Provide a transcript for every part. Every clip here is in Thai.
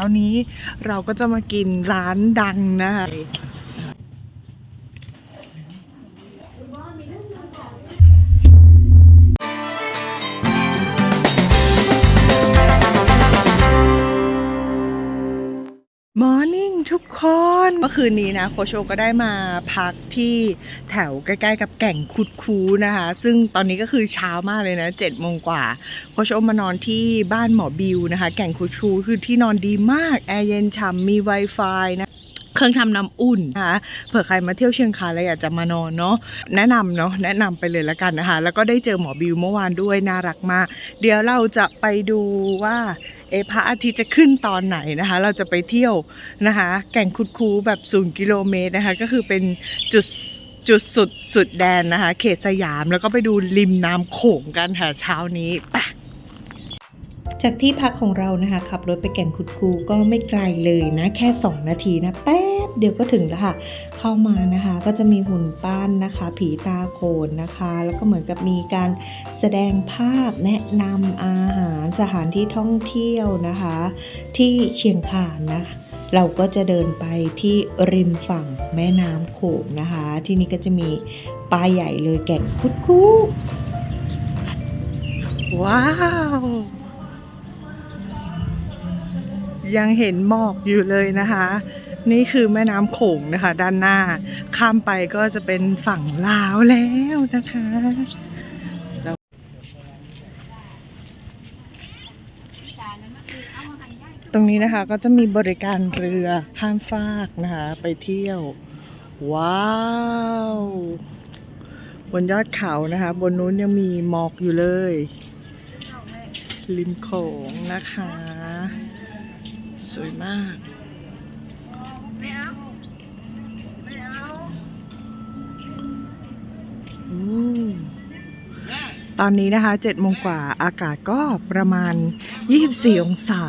านี้เราก็จะมากินร้านดังนะคะมอร์นิ่ง ทุกคนเมื่อคืนนี้นะโคชโชก็ได้มาพักที่แถวใกล้ๆกับแก่งคุดคูนะคะ ซึ่งตอนนี้ก็คือเช้ามากเลยนะเจ็ดโมงกว่าโคชโชมานอนที่บ้านหมอบิวนะคะ แก่งคุดคูคือที่นอนดีมากแอร์เย็นฉ่ำมี Wi-Fi นะ เครื่องทำน้ำอุ่นนะคะเผื่อใครมาเที่ยวเชียงคานแล้วอยากจะมานอนเนาะแนะนำเนาะแนะนำไปเลยละกันนะคะ แล้วก็ได้เจอหมอบิวเมื่อวานด้วยน่ารักมาก เดี๋ยวเราจะไปดูว่าเอพระอาทิตย์จะขึ้นตอนไหนนะคะ เราจะไปเที่ยวนะคะ แก่งคุดคูแบบศูนย์กิโลเมตรนะคะ ก็คือเป็นจุดจุดสุดสุดแดนนะคะ เขตสยามแล้วก็ไปดูริมน้ำโขงกันค่ะเช้านี้ไป จากที่พักของเรานะคะขับรถไปแก่งคุดคูก็ไม่ไกลเลยนะ แค่ 2 นาทีนะแป๊บเดียวก็ถึงแล้วค่ะ เข้ามานะคะก็จะมีหุ่นปั้นนะคะ ผีตาโขนนะคะ แล้วก็เหมือนกับมีการแสดงภาพแนะนำอาหารสถานที่ท่องเที่ยวนะคะ ที่เชียงคานนะเราก็จะเดินไปที่ริมฝั่งแม่น้ำโขงนะคะ ที่นี่ก็จะมีปลาใหญ่เลยแก่งคุดคูว้าว ยังเห็นหมอกอยู่เลยนะคะ นี่คือแม่น้ำโขงนะคะ ด้านหน้า ข้ามไปก็จะเป็นฝั่งลาวแล้วนะคะตรงนี้นะคะก็จะมีบริการเรือข้ามฟากนะคะ ไปเที่ยว ว้าว บนยอดเขานะคะ บนนู้นยังมีหมอกอยู่เลย ริมโขงนะคะ สวยมากตอนนี้นะคะเจ็ดโมงกว่าอากาศก็ประมาณ 24 องศา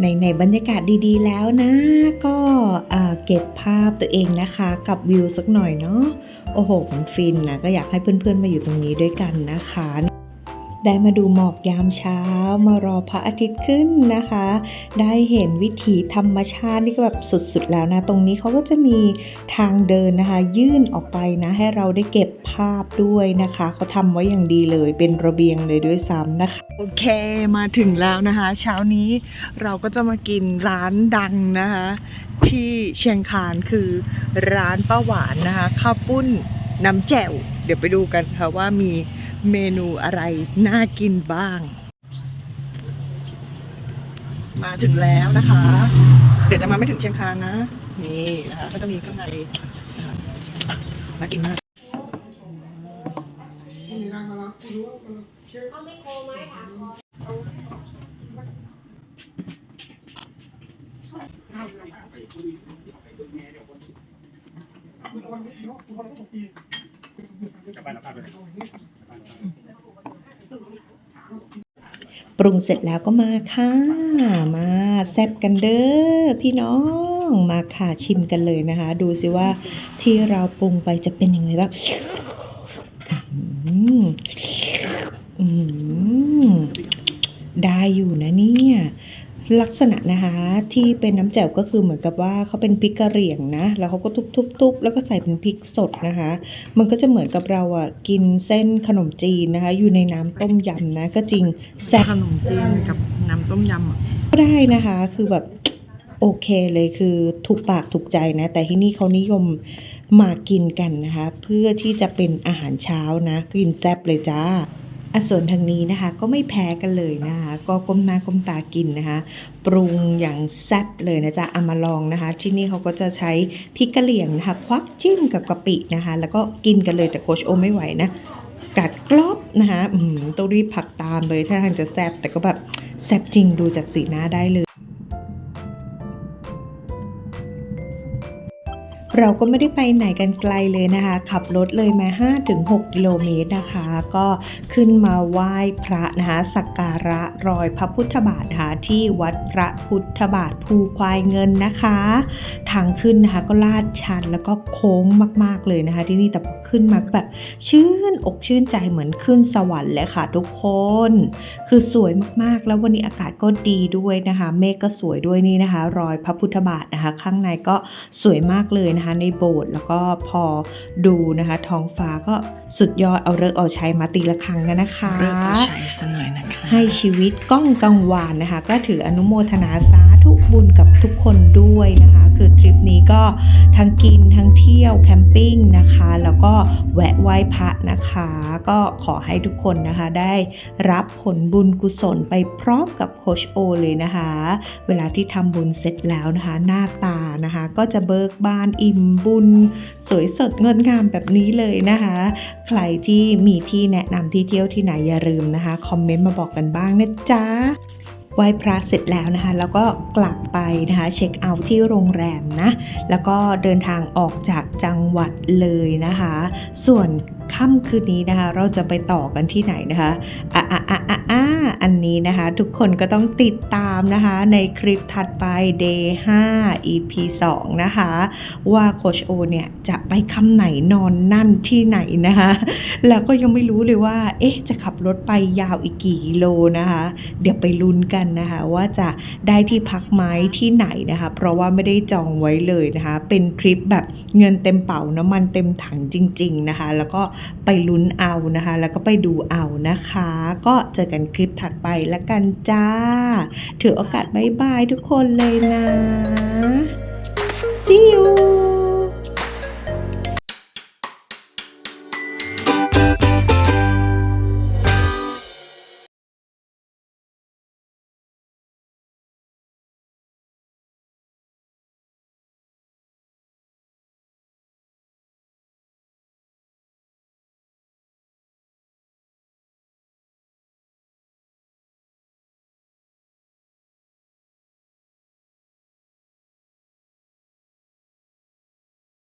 ในในบรรยากาศดีๆแล้วนะ ก็เก็บภาพตัวเองนะคะกับวิวสักหน่อยเนาะโอ้โหมันฟินนะ ก็อยากให้เพื่อนๆมาอยู่ตรงนี้ด้วยกันนะคะ ได้มาดูหมอกยามเช้ามารอพระอาทิตย์ขึ้นนะคะ ได้เห็นวิถีธรรมชาตินี่ก็แบบสุดๆแล้วนะ ตรงนี้เขาก็จะมีทางเดินนะคะ ยื่นออกไปนะ ให้เราได้เก็บภาพด้วยนะคะเขาทำไว้อย่างดีเลยเป็นระเบียงเลยด้วยซ้ำนะคะ โอเคมาถึงแล้วนะคะ เช้านี้เราก็จะมากินร้านดังนะคะ ที่เชียงคานคือร้านป้าหวานนะคะข้าวปุ้นน้ำแจ่วเดี๋ยวไปดูกันค่ะว่ามี เมนูอะไรน่ากินบ้าง มาถึงแล้วนะคะ เดี๋ยวจะมาไม่ถึงเชียงคานนะ นี่นะคะ ก็จะมีข้างในน่ากินมากนี่นางมารับรู้ว่ามันเพี้ยเอาไม่โคไหมถามก่อนคุณวันนี้เนาะคุณวันนี้ตกปีปรุงเสร็จแล้วก็มาค่ะ มาแซ่บกันเด้อพี่น้องมาค่ะชิมกันเลยนะคะ ดูสิว่าที่เราปรุงไปจะเป็นยังไงบ้างอืมอืมได้อยู่นะเนี่ย ลักษณะนะคะที่เป็นน้ำแจ่วก็คือเหมือนกับว่าเขาเป็นพริกกะเหรี่ยงนะ แล้วเขาก็ทุบๆๆแล้วก็ใส่เป็นพริกสดนะคะ มันก็จะเหมือนกับเราอะกินเส้นขนมจีนนะคะ อยู่ในน้ำต้มยำนะ ก็จริงแซ่บขนมจีนกับน้ำต้มยำอะก็ได้นะคะคือแบบโอเคเลยคือถูกปากถูกใจนะ แต่ที่นี่เขานิยมมากินกันนะคะ เพื่อที่จะเป็นอาหารเช้านะกินแซ่บเลยจ้า อส่วนทางนี้นะคะก็ไม่แพ้กันเลยนะคะ ก็ก้มหน้าก้มตากินนะคะ ปรุงอย่างแซ่บเลยนะจ๊ะเอามาลองนะคะ ที่นี่เขาก็จะใช้พริกกะเหรี่ยงนะคะ ควักจิ้มกับกะปินะคะ แล้วก็กินกันเลยแต่โคชโอไม่ไหวนะกัดกรอบนะคะอืมต้องรีบผักตามเลยถ้าทางจะแซ่บแต่ก็แบบแซ่บจริงดูจากสีหน้าได้เลย เราก็ไม่ได้ไปไหนกันไกลเลยนะคะ ขับรถเลยมา5-6กิโลเมตรนะคะ ก็ขึ้นมาไหว้พระนะคะสักการะรอยพระพุทธบาทนะคะที่วัดพระพุทธบาทภูควายเงินนะคะ ทางขึ้นนะคะก็ลาดชันแล้วก็โค้งมาก ๆเลยนะคะ ที่นี่แต่พอขึ้นมาแบบชื่นอกชื่นใจเหมือนขึ้นสวรรค์เลยค่ะทุกคน คือสวยมากๆ แล้ววันนี้อากาศก็ดีด้วยนะคะ เมฆก็สวยด้วยนี่นะคะ รอยพระพุทธบาทนะคะ ข้างในก็สวยมากเลยนะคะในโบสถ์แล้วก็พอดูนะคะ ท้องฟ้าก็สุดยอดเอาเลิกษ์เอาใช้มาตีละครั้งกันนะคะเริ่มเอาใช้ซะหน่อยนะคะ ให้ชีวิตก้องกังวานนะคะ ก็ถืออนุโมทนาสา ธุบุญกับทุกคนด้วยนะคะ คือทริปนี้ก็ทั้งกินทั้งเที่ยวแคมปิ้งนะคะ แล้วก็แวะไหว้พระนะคะ ก็ขอให้ทุกคนนะคะได้รับผลบุญกุศลไปพร้อมกับโคชโอเลยนะคะ เวลาที่ทำบุญเสร็จแล้วนะคะ หน้าตานะคะ ก็จะเบิกบานอิ่มบุญ สวยสดงดงามแบบนี้เลยนะคะ ใครที่มีที่แนะนำที่เที่ยวที่ไหนอย่าลืมนะคะ คอมเมนต์มาบอกกันบ้างนะจ๊ะ ไหว้พระเสร็จแล้วนะคะ แล้วก็กลับไปนะคะเช็คเอาท์ที่โรงแรมนะ แล้วก็เดินทางออกจากจังหวัดเลยนะคะ ส่วนค่ำคืนนี้นะคะ เราจะไปต่อกันที่ไหนนะคะอะอะอะอะ อันนี้นะคะ ทุกคนก็ต้องติดตามนะคะในคลิปถัดไป day 5 EP 2 นะคะ ว่าโคชโอเนี่ย จะไปคำไหนนอนนั่นที่ไหนนะคะ แล้วก็ยังไม่รู้เลยว่า เอ๊ะ จะขับรถไปยาวอีกกี่กิโลนะคะ เดี๋ยวไปลุ้นกันนะคะ ว่าจะได้ที่พักไหมที่ไหนนะคะ เพราะว่าไม่ได้จองไว้เลยนะคะ เป็นทริปแบบเงินเต็มเป๋าน้ำมันเต็มถังจริง ๆนะคะ แล้วก็ไปลุ้นเอานะคะ แล้วก็ไปดูเอานะคะ ก็เจอกันคลิปถัดไปแล้วกันจ้า ถือโอกาสบายบายทุกคนเลยนะ see you